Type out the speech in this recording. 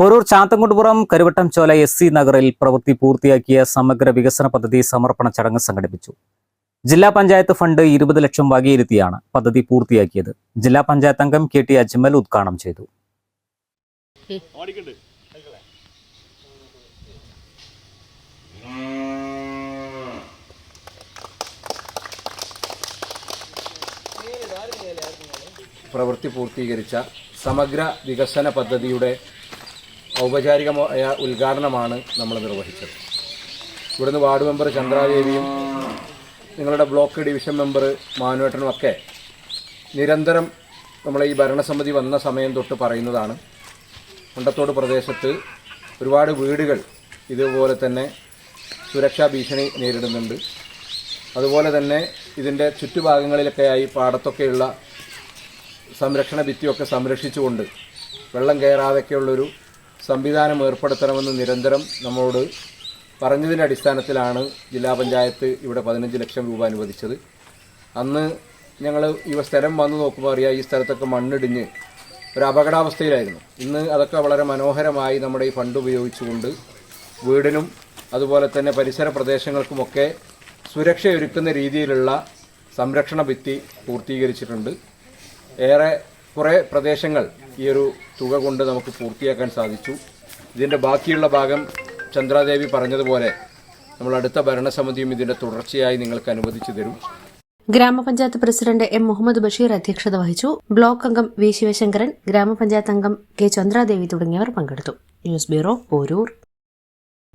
Poroor Chathankundupuram Karuvattam Chola S C നഗറിൽ പ്രവൃത്തി പൂർത്തിയാക്കിയ സമഗ്ര വികസന പദ്ധതി സമർപ്പണ ചടങ്ങ് സംഘടിപ്പിച്ചു. ജില്ലാ പഞ്ചായത്ത് ഫണ്ട് ഇരുപത് ലക്ഷം വകയിരുത്തിയാണ് പദ്ധതി പൂർത്തിയാക്കിയത്. ജില്ലാ പഞ്ചായത്ത് അംഗം കെ ടി അജ്മൽ ഉദ്ഘാടനം ചെയ്തു. പ്രവൃത്തി പൂർത്തീകരിച്ച സമഗ്ര വികസന പദ്ധതിയുടെ ഔപചാരികമായ ഉദ്ഘാടനമാണ് നമ്മൾ നിർവഹിച്ചത്. ഇവിടുന്ന് വാർഡ് മെമ്പർ ചന്ദ്രാദേവിയും നിങ്ങളുടെ ബ്ലോക്ക് ഡിവിഷൻ മെമ്പർ മാനുവേട്ടനും ഒക്കെ നിരന്തരം നമ്മളെ ഈ ഭരണസമിതി വന്ന സമയം തൊട്ട് പറയുന്നതാണ്. മുണ്ടത്തോട് പ്രദേശത്ത് ഒരുപാട് വീടുകൾ ഇതുപോലെ തന്നെ സുരക്ഷാ ഭീഷണി നേരിടുന്നുണ്ട്. അതുപോലെ തന്നെ ഇതിന്റെ ചുറ്റുഭാഗങ്ങളിലൊക്കെയായി പാടത്തൊക്കെയുള്ള സംരക്ഷണ ഭിത്തിയൊക്കെ സംരക്ഷിച്ചുകൊണ്ട് വെള്ളം കയറാതെയൊക്കെയുള്ളൊരു സംവിധാനം ഏർപ്പെടുത്തണമെന്ന് നിരന്തരം നമ്മളോട് പറഞ്ഞതിന്റെ അടിസ്ഥാനത്തിലാണ് ജില്ലാ പഞ്ചായത്ത് ഇവിടെ പതിനഞ്ച് ലക്ഷം രൂപ അനുവദിച്ചത്. അന്ന് ഞങ്ങൾ ഇവ സ്ഥലം വന്ന് നോക്കുമ്പോൾ അറിയാം ഈ സ്ഥലത്തൊക്കെ മണ്ണിടിഞ്ഞ് ഒരു അപകടാവസ്ഥയിലായിരുന്നു. ഇന്ന് അതൊക്കെ വളരെ മനോഹരമായി നമ്മുടെ ഈ ഫണ്ട് ഉപയോഗിച്ചുകൊണ്ട് വീടിനും അതുപോലെ തന്നെ പരിസര പ്രദേശങ്ങൾക്കുമൊക്കെ സുരക്ഷയൊരുക്കുന്ന രീതിയിലുള്ള സംരക്ഷണ ഭിത്തി പൂർത്തീകരിച്ചിട്ടുണ്ട്. ഏറെ കുറേ പ്രദേശങ്ങൾ ഈ ഒരു തുക കൊണ്ട് നമുക്ക് പൂർത്തിയാക്കാൻ സാധിച്ചു. ഇതിന്റെ ബാക്കിയുള്ള ഭാഗം ചന്ദ്രാദേവി പറഞ്ഞതുപോലെ നമ്മൾ അടുത്ത ഭരണസമിതിയും ഇതിന്റെ തുടർച്ചയായി നിങ്ങൾക്ക് അനുവദിച്ചു തരും. ഗ്രാമപഞ്ചായത്ത് പ്രസിഡന്റ് എം മുഹമ്മദ് ബഷീർ അധ്യക്ഷത വഹിച്ചു. ബ്ലോക്ക് അംഗം വി ശിവശങ്കരൻ ഗ്രാമപഞ്ചായത്ത് അംഗം കെ ചന്ദ്രാദേവി തുടങ്ങിയവർ പങ്കെടുത്തു. News bureau Poroor.